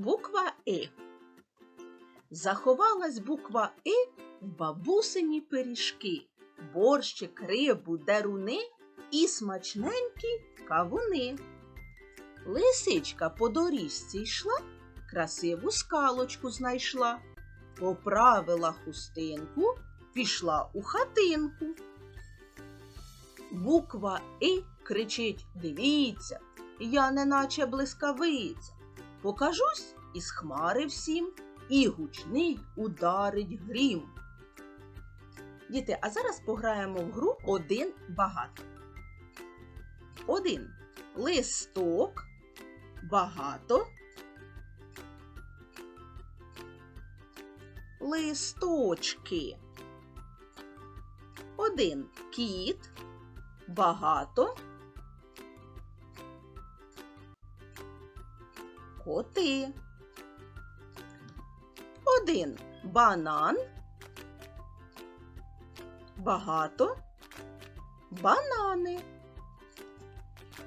Буква И. Заховалась буква И в бабусині пиріжки, борщик, рибу, деруни і смачненькі кавуни. Лисичка по доріжці йшла, красиву скалочку знайшла, поправила хустинку, пішла у хатинку. Буква И кричить Дивіться, я неначе блискавиця. Покажусь із хмари всім, і гучний ударить грім. Діти, а зараз пограємо в гру один багато. Один листок, багато. Листочки. Один кіт, багато. Коти. Один банан. Багато. Банани.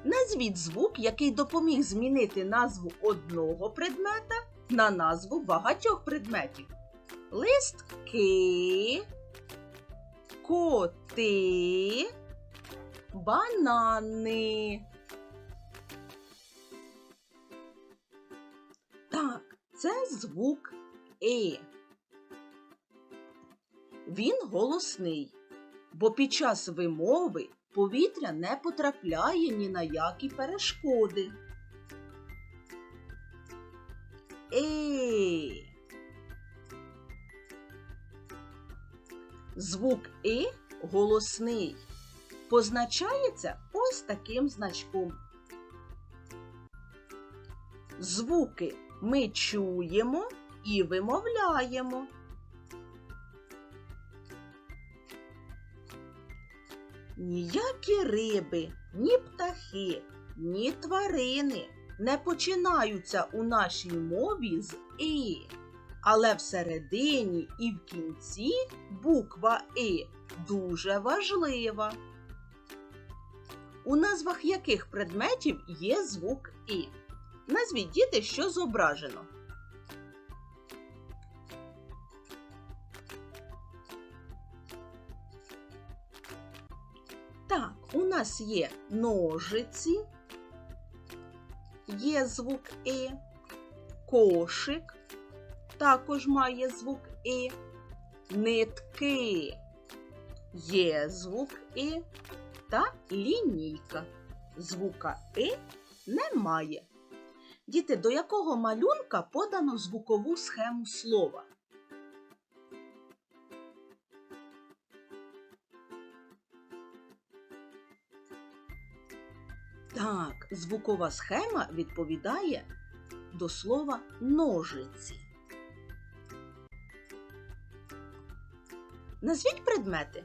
Назвіть звук, який допоміг змінити назву одного предмета на назву багатьох предметів. Листки, коти, банани. Це звук Е. Він голосний, бо під час вимови повітря не потрапляє ні на які перешкоди. Е. Звук И голосний. Позначається ось таким значком. Звуки ми чуємо і вимовляємо. Ніякі риби, ні птахи, ні тварини не починаються у нашій мові з І. Але всередині і в кінці буква І дуже важлива. У назвах яких предметів є звук І? Назвіть діти, що зображено. Так, у нас є ножиці, є звук І, кошик також має звук І, нитки є звук І та лінійка. Звука І немає. Діти, до якого малюнка подано звукову схему слова? Так, звукова схема відповідає до слова ножиці. Назвіть предмети.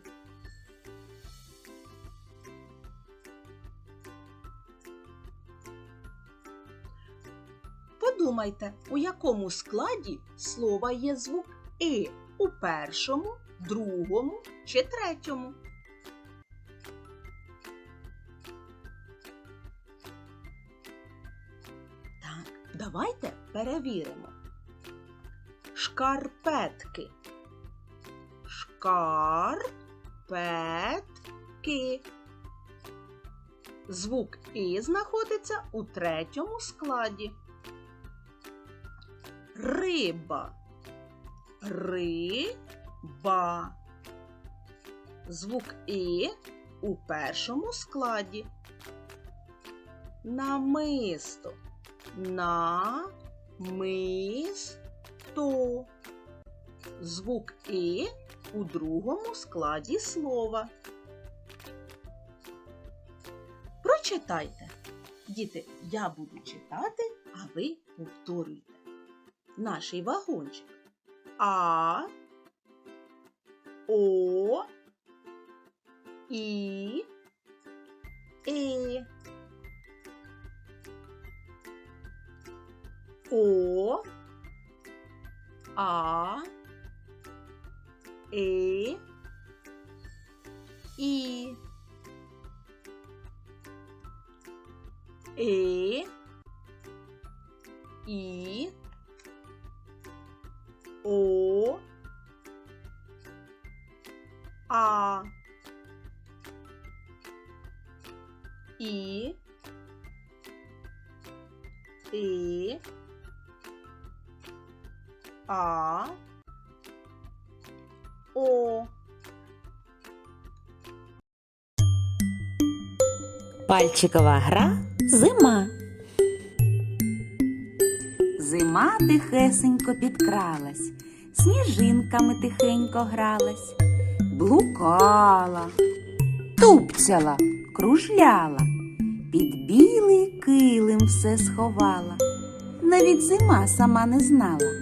Подумайте, у якому складі слова є звук И у першому, другому чи третьому. Так, давайте перевіримо. Шкарпетки. Шкарпетки. Звук І знаходиться у третьому складі. Риба. Риба. Звук І у першому складі. Намисто. Намисто. Звук І у другому складі слова. Прочитайте. Діти, я буду читати, а ви повторюйте. Наш вагончик. А, О, І, Е. О, А, Е, І. Е, І, І. А. О. Пальчикова гра зима. Зима тихесенько підкралась, сніжинками тихенько гралась, блукала, тупцяла, кружляла, під білий килим все сховала. Навіть зима сама не знала,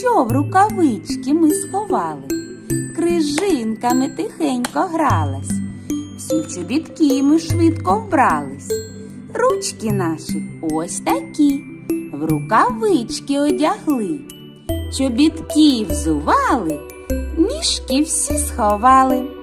що в рукавички ми сховали, крижинками тихенько гралась, всі в чобітки ми швидко вбрались. Ручки наші ось такі, в рукавички одягли, чобітки взували, мішки всі сховали.